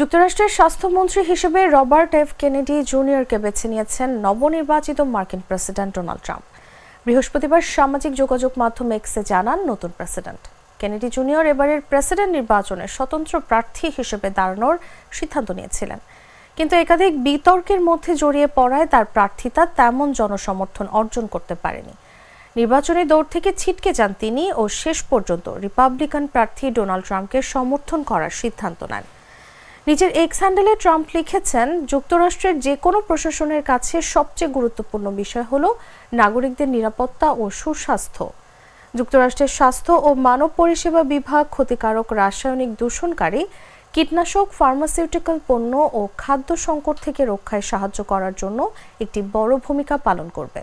যুক্তরাষ্ট্রের স্বাস্থ্যমন্ত্রী হিসেবে রবার্ট এফ. কেনেডি জুনিয়রকে বেছে নিয়েছেন নবনির্বাচিত মার্কিন প্রেসিডেন্ট ডোনাল্ড ট্রাম্প। বৃহস্পতিবার সামাজিক যোগাযোগ মাধ্যম এক্সে জানান নতুন প্রেসিডেন্ট। কেনেডি জুনিয়র এবারের প্রেসিডেন্ট নির্বাচনে স্বতন্ত্র প্রার্থী হিসেবে দাঁড়ানোর সিদ্ধান্ত নিয়েছিলেন। কিন্তু একাধিক বিতর্কের মধ্যে জড়িয়ে পড়ায় তার প্রার্থিতা তেমন জনসমর্থন অর্জন করতে পারেনি। নির্বাচনী দৌড় থেকে ছিটকে যান তিনি ও শেষ পর্যন্ত রিপাবলিকান প্রার্থী ডোনাল্ড ট্রাম্পকে সমর্থন করার সিদ্ধান্ত নেন। নিজের এক্স হ্যান্ডেলে ট্রাম্প লিখেছেন, যুক্তরাষ্ট্রের যে কোনো প্রশাসনের কাছে সবচেয়ে গুরুত্বপূর্ণ বিষয় হলো নাগরিকদের নিরাপত্তা ও সুস্বাস্থ্য। যুক্তরাষ্ট্রের স্বাস্থ্য ও মানব পরিষেবা বিভাগ ক্ষতিকারক রাসায়নিক দূষণকারী কীটনাশক, ফার্মাসিউটিক্যাল পণ্য ও খাদ্য সংকট থেকে রক্ষায় সাহায্য করার জন্য একটি বড় ভূমিকা পালন করবে।